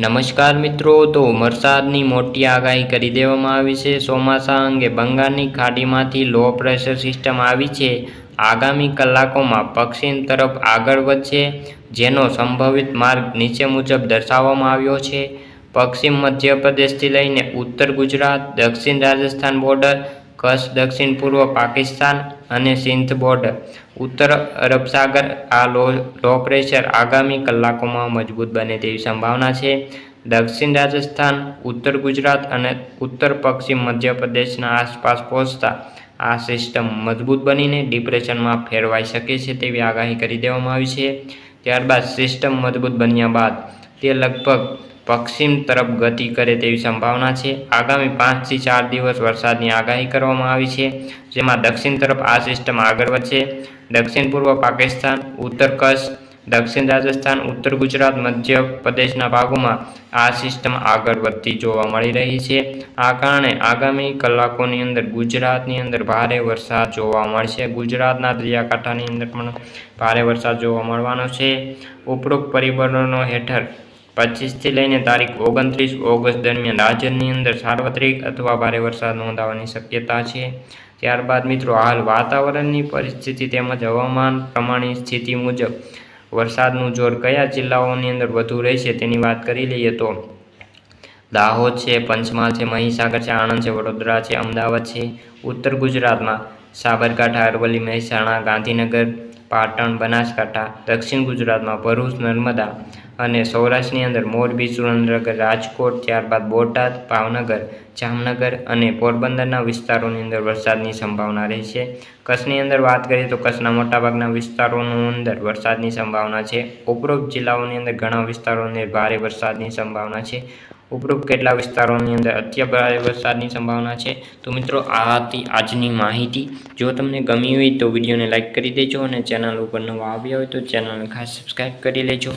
નમસ્કાર મિત્રો, તો વરસાદની મોટી આગાહી કરી દેવામાં આવી છે. ચોમાસા અંગે બંગાળની ખાડીમાંથી લો પ્રેશર સિસ્ટમ આવી છે. આગામી કલાકોમાં પશ્ચિમ તરફ આગળ વધશે, જેનો સંભવિત માર્ગ નીચે મુજબ દર્શાવવામાં આવ્યો છે. પશ્ચિમ મધ્યપ્રદેશથી લઈને ઉત્તર ગુજરાત, દક્ષિણ રાજસ્થાન બોર્ડર કચ્છ, દક્ષિણ પૂર્વ પાકિસ્તાન અને સિંધ બોર્ડર ઉત્તર અરબ સાગર આ લો લો પ્રેશર આગામી કલાકોમાં મજબૂત બને તેવી સંભાવના છે. દક્ષિણ રાજસ્થાન, ઉત્તર ગુજરાત અને ઉત્તર પશ્ચિમ મધ્યપ્રદેશના આસપાસ પહોંચતા આ સિસ્ટમ મજબૂત બનીને ડિપ્રેશનમાં ફેરવાઈ શકે છે તેવી આગાહી કરી દેવામાં આવી છે. ત્યારબાદ સિસ્ટમ મજબૂત બન્યા બાદ તે લગભગ પશ્ચિમ તરફ ગતિ કરે તેવી સંભાવના છે. આગામી પાંચથી ચાર દિવસ વરસાદની આગાહી કરવામાં આવી છે, જેમાં દક્ષિણ તરફ આ સિસ્ટમ આગળ વધશે. દક્ષિણ પૂર્વ પાકિસ્તાન, ઉત્તર કચ્છ, દક્ષિણ રાજસ્થાન, ઉત્તર ગુજરાત, મધ્ય પ્રદેશના ભાગોમાં આ સિસ્ટમ આગળ વધતી જોવા મળી રહી છે. આ કારણે આગામી કલાકોની અંદર ગુજરાતની અંદર ભારે વરસાદ જોવા મળશે. ગુજરાતના દરિયાકાંઠાની અંદર પણ ભારે વરસાદ જોવા મળવાનો છે. ઉપરોક્ત પરિબળોનો હેઠળ પચીસથી લઈને તારીખ ઓગણત્રીસ ઓગસ્ટ દરમિયાન રાજ્યની અંદર સાર્વત્રિક અથવા ભારે વરસાદ નોંધાવાની શક્યતા છે. ત્યારબાદ મિત્રો, હાલ વાતાવરણની પરિસ્થિતિ તેમજ હવામાન પ્રમાણની સ્થિતિ મુજબ વરસાદનું જોર કયા જિલ્લાઓની અંદર વધુ રહેશે તેની વાત કરી લઈએ તો દાહોદ છે, પંચમહાલ છે, મહીસાગર છે, આણંદ છે, વડોદરા છે, અમદાવાદ છે, ઉત્તર ગુજરાતમાં સાબરકાંઠા, અરવલ્લી, મહેસાણા, ગાંધીનગર, પાટણ, બનાસકાંઠા, દક્ષિણ ગુજરાતમાં ભરૂચ, નર્મદા અને સૌરાષ્ટ્રની અંદર મોરબી સુરેન્દ્રનગર, રાજકોટ, ત્યારબાદ બોટાદ, ભાવનગર, જામનગર અને પોરબંદરના વિસ્તારોની અંદર વરસાદની સંભાવના રહેશે કચ્છની અંદર વાત કરીએ તો કચ્છના મોટાભાગના વિસ્તારોની અંદર વરસાદની સંભાવના છે. ઉપરોક્ત જિલ્લાઓની અંદર ઘણા વિસ્તારોની ભારે વરસાદની સંભાવના છે. ઉપરોક્ત કેટલા વિસ્તારોની અંદર અત્ય ભારે વરસાદની સંભાવના છે? તો મિત્રો, આ હતી આજની માહિતી. જો તમને ગમી હોય તો વિડીયોને લાઇક કરી દેજો અને ચેનલ ઉપર નવા આવ્યા હોય તો ચેનલને ખાસ સબસ્ક્રાઈબ કરી લેજો.